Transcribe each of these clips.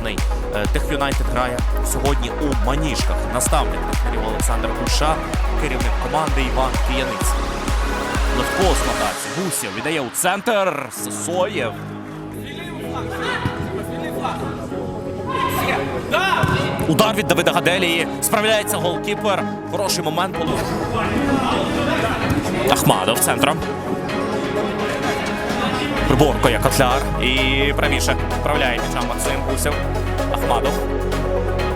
Зний. Е, Тех Юнайтед грає сьогодні у маніжках. Наставник технарів Олександр Куша, керівник команди Іван Кияниць. Легко складається. Гусєв віддає у центр. Сосоєв. Удар від Давида Гаделії. Справляється голкіпер. Хороший момент було. Ахмадов центром. Приборкує Котляр і правіше вправляє м'яча Максим Гусєв. Ахмадов.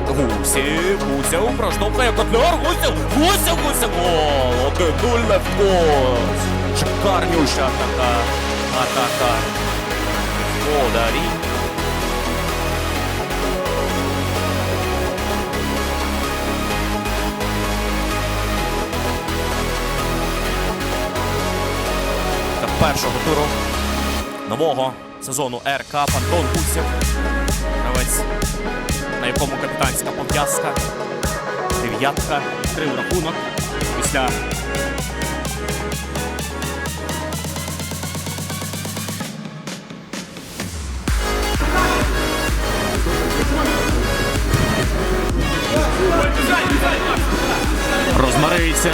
Гусєв, Гусєв, проштовхує Котляр, Гусєв, Гусєв, Гусєв, гол! 1-0 левкос. Шикарнюща така атака. Подарі. Та першого туру нового сезону РК Антон Гусєв. Гравець, на якому капітанська пов'язка. Дев'ятка відкрив рахунок після розмариться.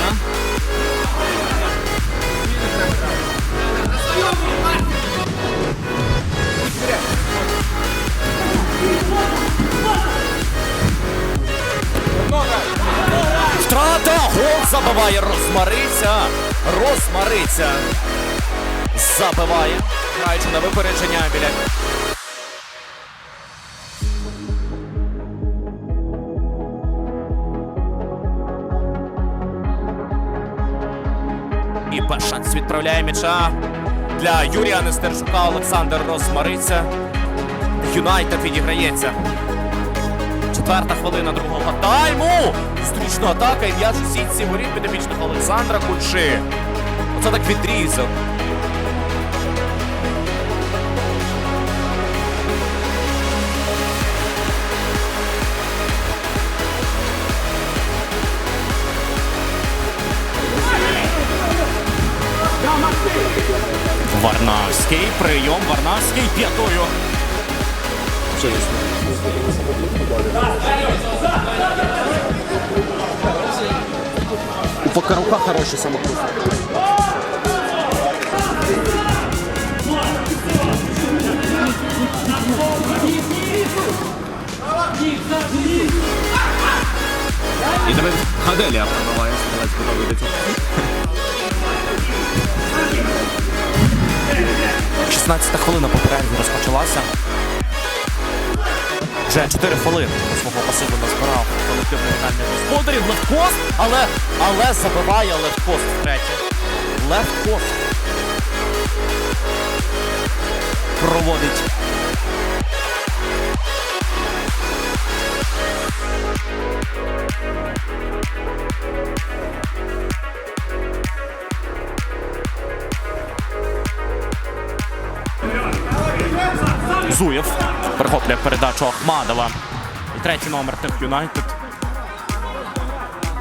Забиває Розмариця. Розмариця. Забиває. Граючи на випередження біля. І перший шанс відправляє м'яча для Юрія Нестерчука Олександр Розмариця. Юнайтед відіграється. Четверта хвилина другого тайму. Зустрічна атака і м'яч у сітці воріт підопічних Олександра Кучи. Оце так відрізав. Варнавський прийом. Варнавський п'ятою. У Покарука хороший самокрут. І Давид Хаделія пробиває, стрілець готовий до цього. 16 хвилина по перерві розпочалася. Вже 4 хвилини свого пасиву назбирав колективний фінальний господарів. Левкост, але, але забиває Левкост втретє. Левкост проводить. Зуєв перехоплює передачу Ахмадова. І третій номер Тех Юнайтед.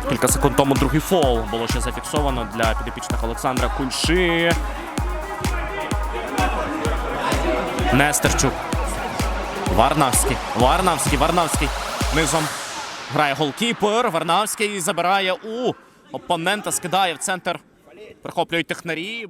Кілька секунд тому другий фол було ще зафіксовано для підопічних Олександра Кульши. Нестерчук. Варнавський. Варнавський. Варнавський. Низом грає голкіпер. Варнавський забирає у опонента, скидає в центр. Прихоплюють технарі.